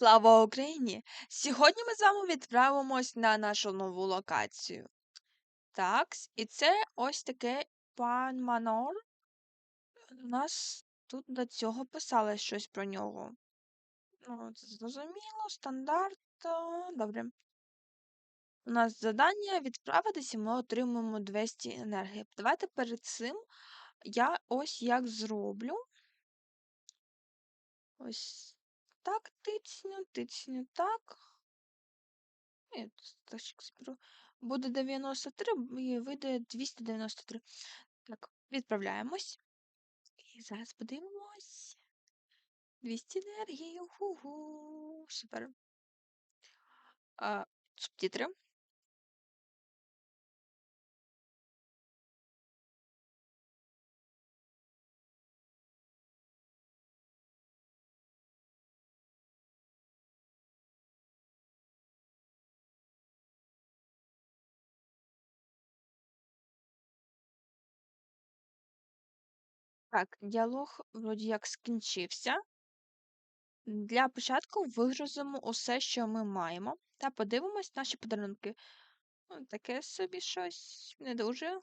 Слава Україні! Сьогодні ми з вами відправимось на нашу нову локацію. Так, і це ось таке пан Манор. У нас тут до цього писали щось про нього. Ну, це зрозуміло, стандарт. Добре. У нас завдання і ми отримуємо 200 енергії. Давайте перед цим я ось як зроблю. Ось так тицню, тицню так. Ні. Буде 93 і вийде 293. Так, відправляємось. І зараз подивимось. 200 енергії. Ху-ху. Супер. А, Субтитри. Так, діалог вроді як скінчився. Для початку вигрузимо усе, що ми маємо, та подивимось наші подарунки. Ну, Таке собі щось не дуже.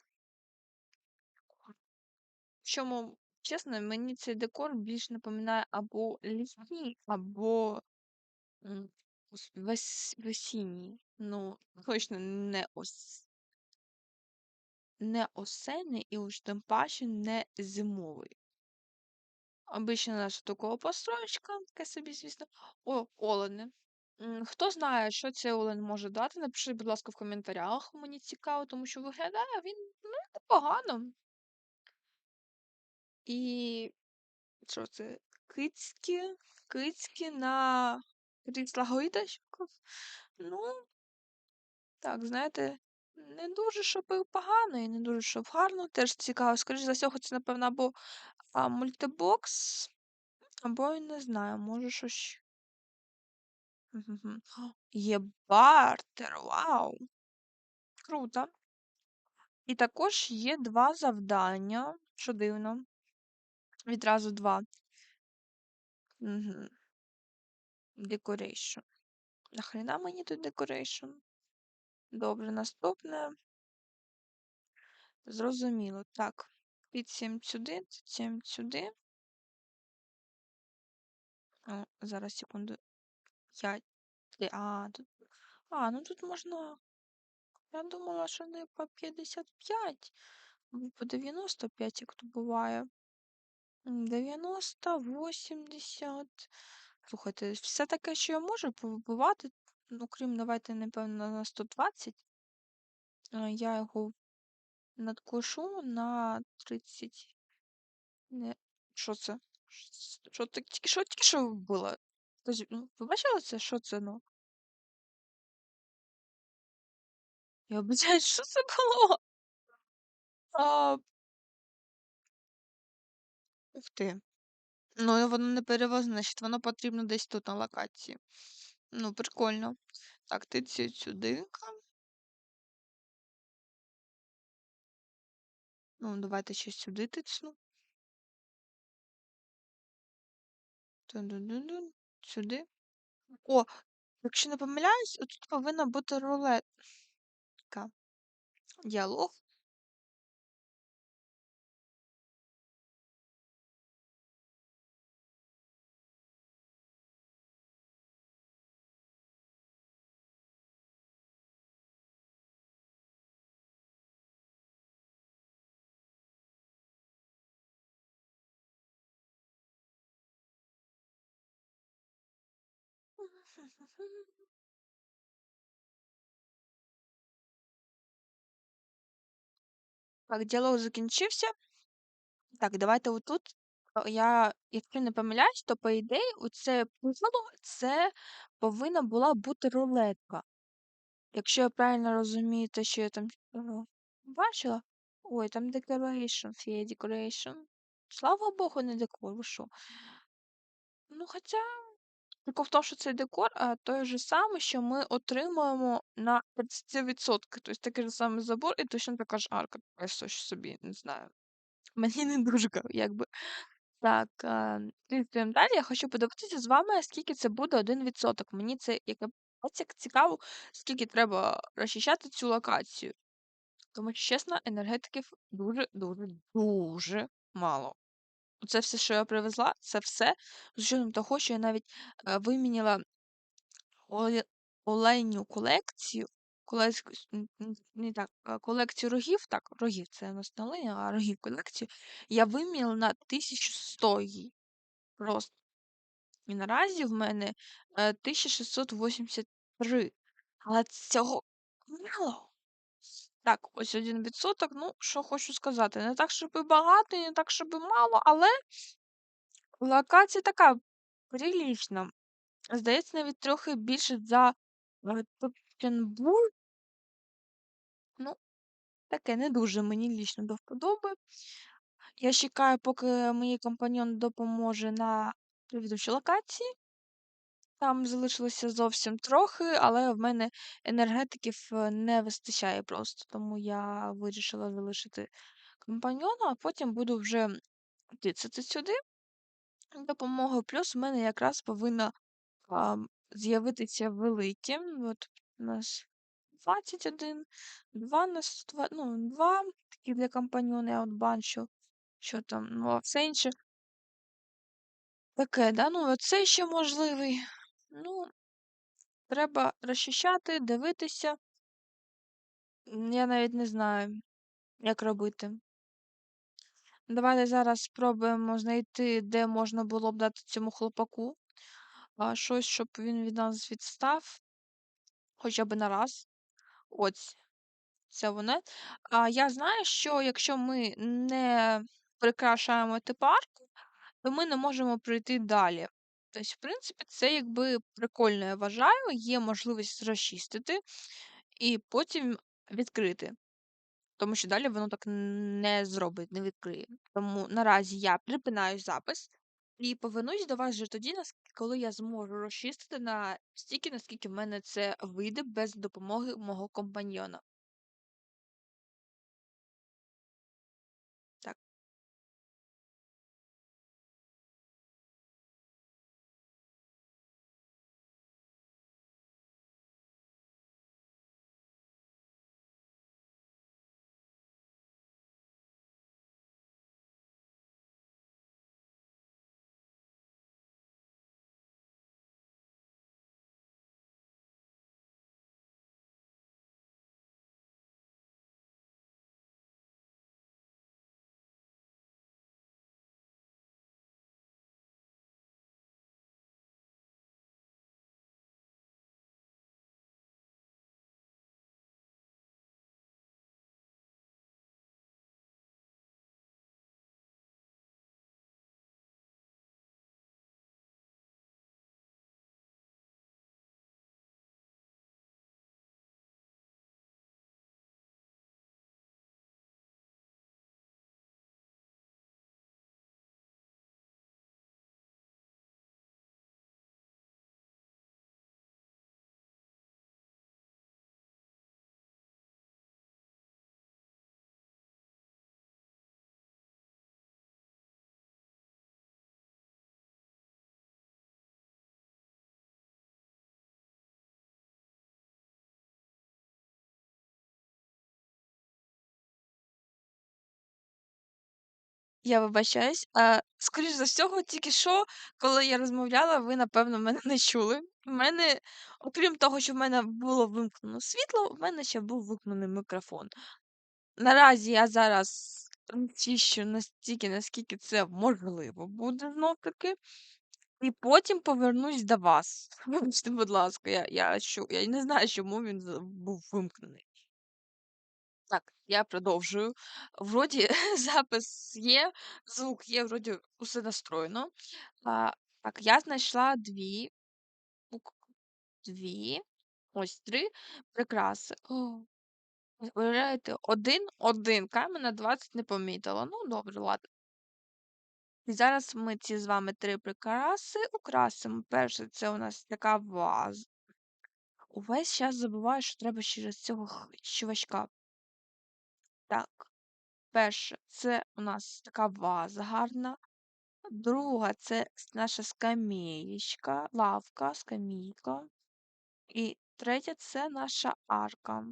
Чому, чесно, мені цей декор більш напоминає або літній, або весінній. Ну, точно не ос, не осенний і уж тим паче не зимовий. Обична наша такого построєчка, таке собі, звісно. О, олени. Хто знає, що цей олен може дати, напишіть, будь ласка, в коментарях. Мені цікаво, тому що виглядає він ну, непогано. І що це? Кицькі, кицькі на гойдачках. Ну, так, знаєте, не дуже щоб погано, і не дуже щоб гарно. Теж цікаво. Скоріше за всього, це, напевно, або а, мультибокс, або я не знаю, може щось. Є бартер, вау! Круто. І також є два завдання, що дивно. Відразу два. Угу. Decoration. Нахрена мені тут decoration? Добре, наступне. Зрозуміло. Так. Під 7 сюди, 7 сюди. О, зараз, секунду. 5. А, тут. А, ну тут можна. Я думала, що не по 55, або по 95, як то буває. 90, 80. Слухайте, все таке, що я можу повибивати, ну, крім, давайте, напевно, на 120. Е, Я його надкошу на 30. Не... Що це? Що так тільки що тільки що було? Хтось, ну, ви бачили це? Що це, ну? Я обіцяю, що це було? А, ух ти. Ну, воно не перевозне, значить, воно потрібно десь тут на локації. Ну, прикольно. Так, ти ці сюди. Ну, давайте ще сюди тицну. Тун-дун-дун-дун. Сюди. О, якщо не помиляюсь, тут повинна бути рулетка. Діалог. Так, діалог закінчився. Так, давайте отут. Я, якщо не помиляюсь, то по ідеї, оце пузало, це повинна була бути рулетка. Якщо я правильно розумію те, що я там е, бачила. Ой, там decorations є decoration. Слава Богу, не декор? Ну, хоча, прикол в тому, що це декор, а той же самий, що ми отримуємо на 30%. Тобто такий же самий забор і точно така ж арка. Я щось собі не знаю. Мені не дуже, якби. Так, слідуємо далі. Я хочу подивитися з вами, скільки це буде 1%. Мені це як цікаво, скільки треба розчищати цю локацію. Тому чесно, енергетиків дуже, дуже, дуже мало. Це все, що я привезла, це все. З учетом того, що я навіть е, виміняла оле- оленю колекцію. Колекцію, не так, колекцію рогів, так, рогів, це у нас не оленя, а рогів колекцію. Я виміняла на 1100 її. Просто. І наразі в мене е, 1683. Але цього мало. Так, ось один відсоток. Ну, що хочу сказати. Не так, щоб і багато, не так, щоб мало, але локація така прилічна. Здається, навіть трохи більше за е, Ну, таке не дуже мені лічно до вподоби. Я чекаю, поки мій компаньон допоможе на відвідувачі локації. Там залишилося зовсім трохи, але в мене енергетиків е, не вистачає просто, тому я вирішила залишити компаньйона, а потім буду вже тицяти сюди допомогою. Плюс в мене якраз повинна з'явитися велике. От у нас 21, 2 нас два, ну, 2 такі для компаньйона, я от бачу, що там, ну, а все інше. Таке, да? Ну, оце ще можливий. Ну, треба розчищати, дивитися. Я навіть не знаю, як робити. Давайте зараз спробуємо знайти, де можна було б дати цьому хлопаку а, щось, щоб він від нас відстав, хоча б на раз. Ось, це воно. А я знаю, що якщо ми не прикрашаємо типарку, то ми не можемо пройти далі. Тобто, в принципі, це якби прикольно, я вважаю, є можливість розчистити і потім відкрити. Тому що далі воно так не зробить, не відкриє. Тому наразі я припинаю запис і повернусь до вас вже тоді, коли я зможу розчистити на стільки, наскільки в мене це вийде без допомоги мого компаньйона. Я вибачаюсь. А, скоріш за всього, тільки що, коли я розмовляла, ви, напевно, мене не чули. У мене, окрім того, що в мене було вимкнено світло, в мене ще був вимкнений мікрофон. Наразі я зараз чищу настільки, наскільки це можливо буде знов таки. І потім повернусь до вас. Вибачте, будь ласка, я, я, що, я не знаю, чому він був вимкнений. Я продовжую. Вроді запис є, звук є, вроді усе настроєно. А, так, я знайшла дві, дві, ось три прикраси. О, ви уявляєте, один, один камінь на 20 не помітила. Ну, добре, ладно. І зараз ми ці з вами три прикраси украсимо. Перше, це у нас така ваза. Увесь час забуваю, що треба через цього чувачка. Так, перше, це у нас така ваза гарна. Друга це наша скамеєчка, лавка, скамійка. І третя це наша арка.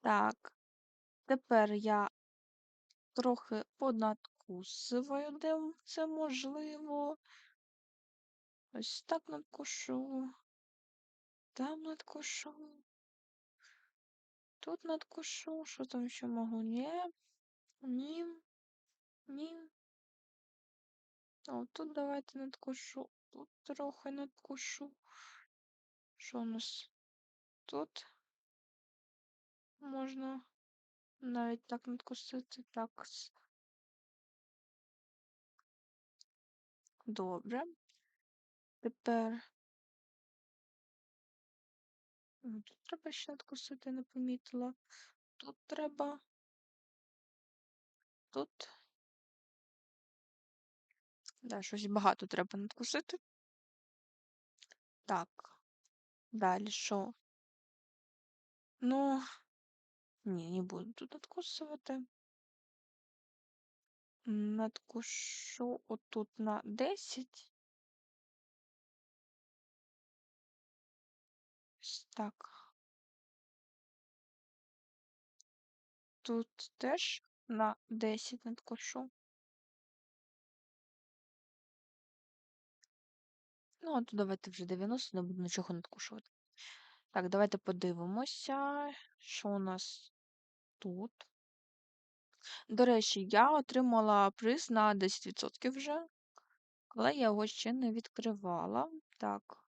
Так, тепер я трохи понадкусую, де це можливо. Ось так надкушу. Там надкушу. Тут надкушу. Що там ще можу? Ні. Ні. Ні. О, тут давайте надкушу. Тут трохи надкушу. Що у нас тут? Можна навіть так надкусити. Так. Добре. Тепер. Тут треба ще надкусити, не помітила. Тут треба. Тут. Да, щось багато треба надкусити. Так. Далі що? Ну, ні, не буду тут надкусувати. Надкушу отут на 10. Так. Тут теж на 10 надкушу. Ну, а тут давайте вже 90, не буду нічого надкушувати. Так, давайте подивимося, що у нас тут. До речі, я отримала приз на 10% вже, але я його ще не відкривала. Так.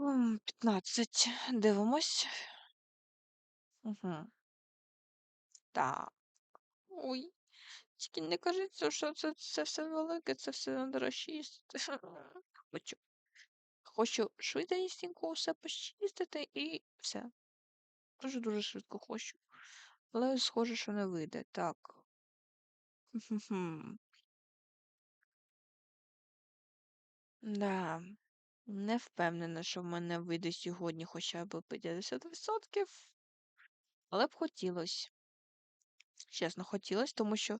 М, 15. Дивимось. Угу. Так. Ой. Тільки не кажіть, що це, це все велике, це все дорожче. Хочу. Хочу швиденько все почистити і все. Дуже-дуже швидко хочу. Але схоже, що не вийде. Так. Да. Не впевнена, що в мене вийде сьогодні хоча б 50%. Але б хотілося. Чесно, хотілося, тому що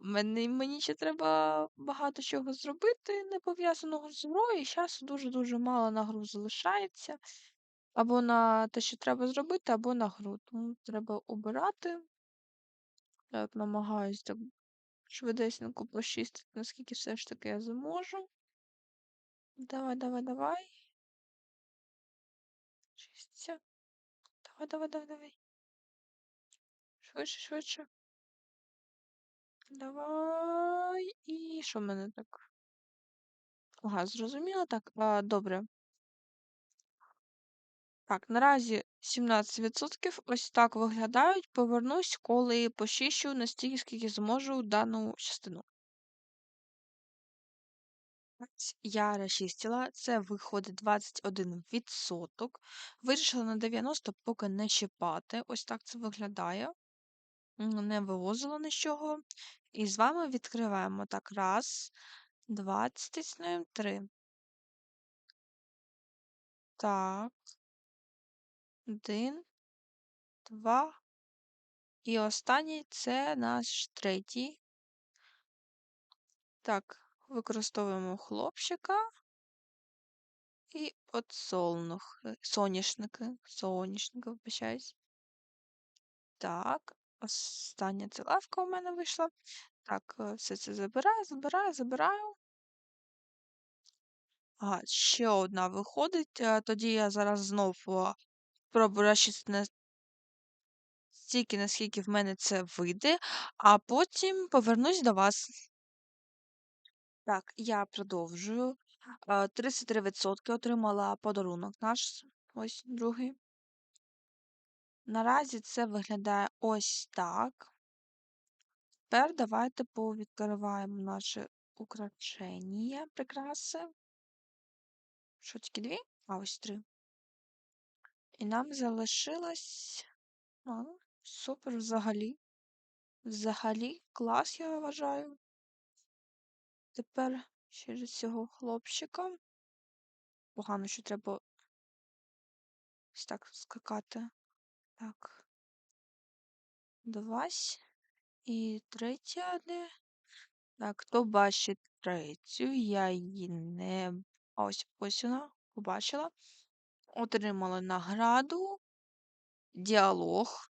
мені, мені ще треба багато чого зробити, не пов'язаного з грою. І часу дуже-дуже мало на гру залишається. Або на те, що треба зробити, або на гру. Тому треба обирати. Я от намагаюсь так швидесенько почистити, наскільки все ж таки я зможу. Давай, давай, давай. Чистя. Давай, давай, давай, давай. Швидше, швидше. Давай. І що в мене так? Ага, зрозуміло так. А, добре. Так, наразі 17% ось так виглядають. Повернусь, коли почищу настільки, скільки зможу дану частину. Ось Я розчистила, це виходить 21%. Вирішила на 90 поки не чіпати. Ось так це виглядає. Не вивозила нічого. І з вами відкриваємо так. Раз, два, стиснуємо, три. Так. Один, два. І останній це наш третій. Так, використовуємо хлопчика і подсолнух. Соняшники. Соняшники, вибачаюсь. Так, остання ця лавка у мене вийшла. Так, е, все це забираю, забираю, забираю. Ага, ще одна виходить. е, Тоді я зараз знов е, спробую розчистити на стільки, наскільки в мене це вийде, а потім повернусь до вас. Так, я продовжую. Е, 33% отримала подарунок наш. Ось другий. Наразі це виглядає ось так. Тепер давайте повідкриваємо наші украшення, прикраси. Що тільки дві? А ось три. І нам залишилось. А, супер взагалі. Взагалі, клас, я вважаю. Тепер через цього хлопчика. Погано, що треба ось так скакати. Так. Давай. І третя де? Так, хто бачить третю? Я її не. Ось ось вона побачила. Отримала награду. Діалог.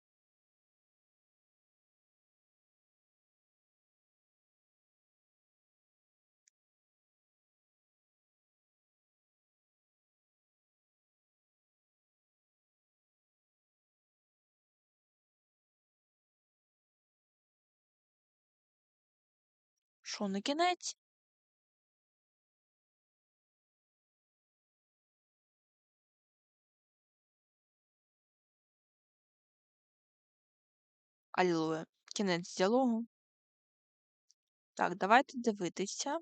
Що на кінець? Алілуя. Кінець діалогу. Так, давайте дивитися.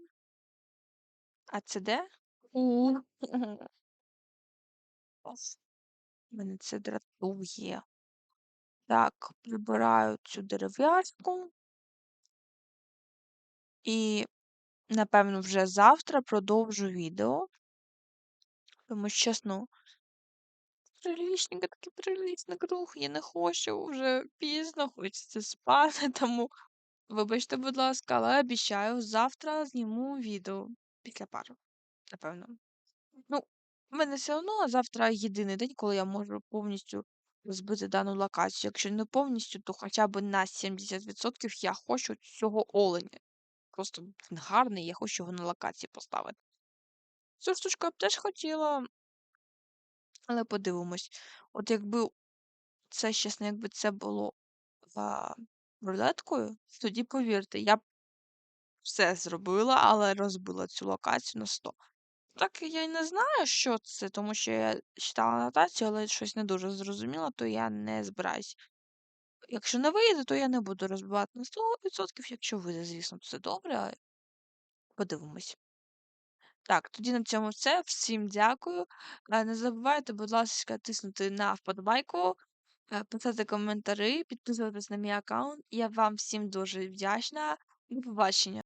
А це де? У. Мене це дратує. Так, прибираю цю дерев'яшку. І, напевно, вже завтра продовжу відео. Тому що, чесно, прилічник, такий прилічник рух, я не хочу, вже пізно, хочеться спати, тому вибачте, будь ласка, але обіцяю, завтра зніму відео після пари, напевно. Ну, в мене все одно завтра єдиний день, коли я можу повністю розбити дану локацію. Якщо не повністю, то хоча б на 70% я хочу цього оленя. Просто він гарний, я хочу його на локації поставити. Цю штучку я б теж хотіла, але подивимось. От якби це, чесно, якби це було а, рулеткою, тоді повірте, я б все зробила, але розбила цю локацію на 100. Так я й не знаю, що це, тому що я читала анотацію, але щось не дуже зрозуміла, то я не збираюсь. Якщо не вийде, то я не буду розбивати на 100%. Якщо вийде, звісно, то це добре, подивимось. Так, тоді на цьому все. Всім дякую. Е, Не забувайте, будь ласка, тиснути на вподобайку, е, писати коментарі, підписуватись на мій аккаунт. Я вам всім дуже вдячна. До побачення.